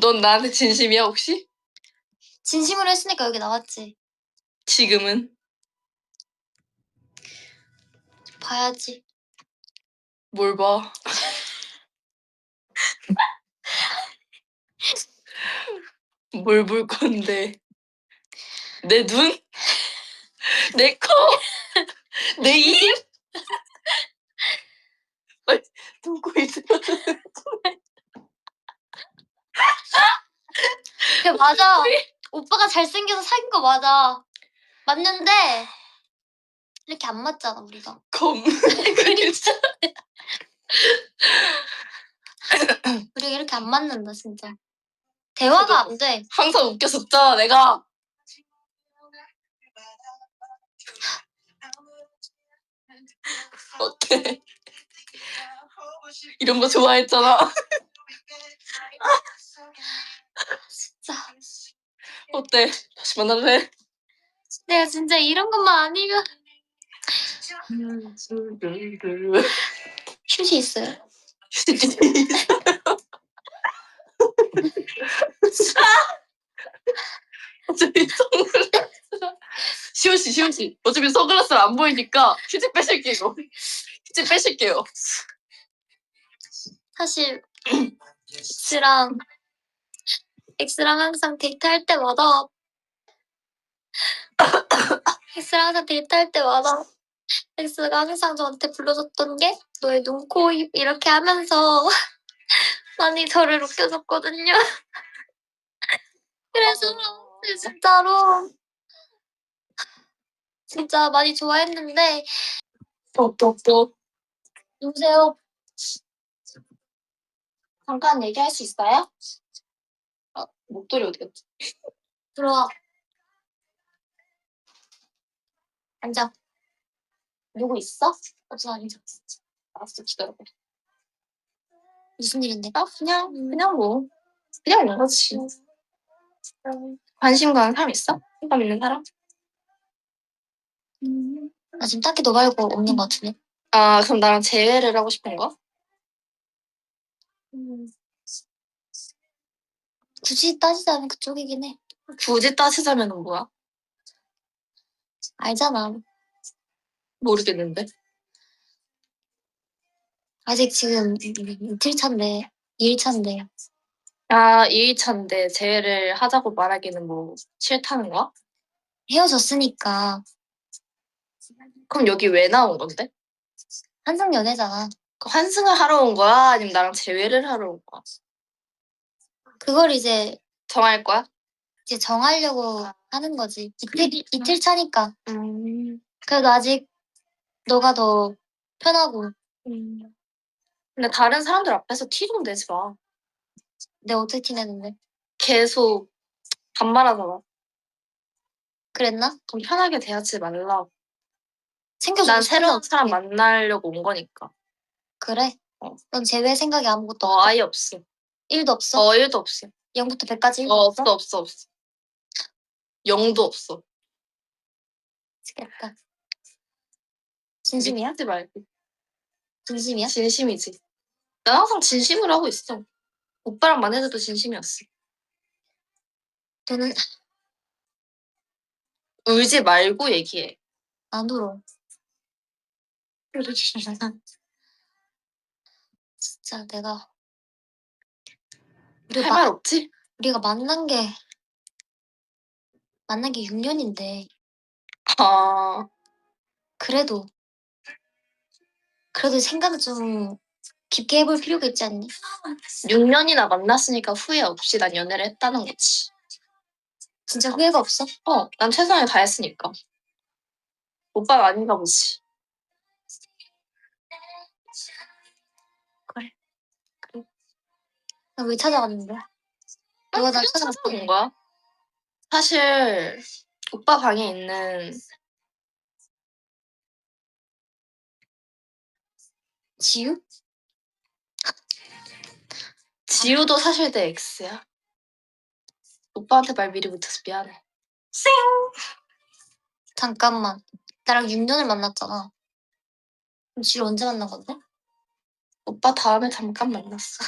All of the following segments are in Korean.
넌 나한테 진심이야 혹시? 진심으로 했으니까 여기 나왔지. 지금은? 봐야지. 뭘 봐? 뭘 볼 건데? 내 눈? 내 코? 내 입? 아니, 누구 있으면 그래 맞아. 오빠가 잘생겨서 사귄 거 맞아. 맞는데 이렇게 안 맞잖아 우리가. 검 그렇죠. 우리가 이렇게 안 맞는다 진짜. 대화가 안 돼. 항상 웃겼었잖아 내가 어때? 이런 거 좋아했잖아 진짜. 어때? 다시 돼? 내가 진짜 이런 것만 아니면 휴지 있어요. 어차피 선글라스 시오씨 시오씨 어차피 선글라스를 안 보이니까 휴지 빼실게요 휴지 빼실게요 사실 X랑 X랑 항상 데이트할 때마다 X랑 항상 데이트할 때마다 X가 항상 저한테 불러줬던 게 너의 눈, 코, 입 이렇게 하면서 많이 저를 웃겨줬거든요. 그래서 진짜로 진짜 많이 좋아했는데 뻑뻑뻑 여보세요? 잠깐 얘기할 수 있어요? 목도리 어디 갔지? 들어와. 앉아. 누구 있어? 어서 앉아. 알았어 기다려봐 무슨 일인데? 아 그냥 그냥 뭐 그냥 있는 거지 관심 가는 사람 있어? 호감 있는 사람? 나 지금 딱히 너 말고 없는 것 같은데? 아 그럼 나랑 재회를 하고 싶은 거? 굳이 따지자면 그쪽이긴 해. 굳이 따지자면 뭐야? 알잖아. 모르겠는데 아직 지금 이틀 차인데, 2일 차인데. 아 2일 차인데 재회를 하자고 말하기는 뭐 싫다는 거야? 헤어졌으니까 그럼 여기 왜 나온 건데? 한상 연애잖아. 그 환승을 하러 온 거야? 아니면 나랑 재회를 하러 온 거야? 그걸 이제 정할 거야? 이제 정하려고 하는 거지. 이틀, 이틀 차니까. 음, 그래도 아직 너가 더 편하고 음. 근데 다른 사람들 앞에서 티 좀 내지 마. 내가 어떻게 티내는데? 계속 반말하잖아. 그랬나? 좀 편하게 대하지 말라고. 챙겨주고 난 새로운 사람. 만나려고 온 거니까. 그래? 어. 넌 제외 생각이 아무것도 어, 없어? 아예 없어. 1도 없어? 어, 1도 없어. 0부터 100까지 1도 어, 없어? 없어, 없어, 없어. 0도 없어. 미치겠다. 진심이야? 믿지 말고. 진심이야? 진심이지. 난 항상 진심으로 하고 있어. 오빠랑 만날 때도 진심이었어. 너는 울지 말고 얘기해. 안 울어. 진짜 내가 우리 할 마, 말 없지? 우리가 만난 게 만난 게 6년인데 아, 그래도 그래도 생각을 좀 깊게 해볼 필요가 있지 않니? 6년이나 만났으니까 후회 없이 난 연애를 했다는 거지. 진짜 후회가 없어? 어, 난 최선을 다했으니까. 오빠가 아닌가 보지. 나 왜 찾아갔는데? 누가 날 찾아갔어? 찾아온 거야? 사실 오빠 방에 있는 지유? 지우도 사실 내 엑스야. 오빠한테 말 미리 못해서 미안해. 잠깐만. 나랑 6년을 만났잖아. 그럼 지유 언제 만난 건데? 오빠 다음에 잠깐 만났어.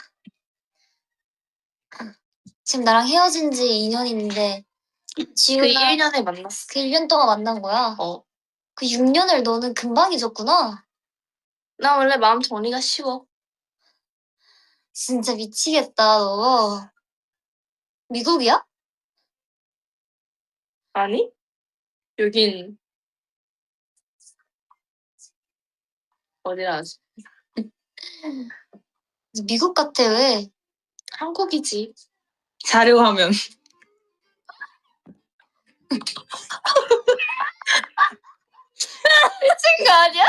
지금 나랑 헤어진 지 2년인데 그 지우랑 1년에 만났어. 그 1년 동안 만난 거야. 어. 그 6년을 너는 금방 잊었구나. 나 원래 마음 정리가 쉬워. 진짜 미치겠다, 너. 미국이야? 아니? 여긴 어디라 하지? 미국 같아, 왜? 한국이지. 자료 화면. 미친 거 아니야?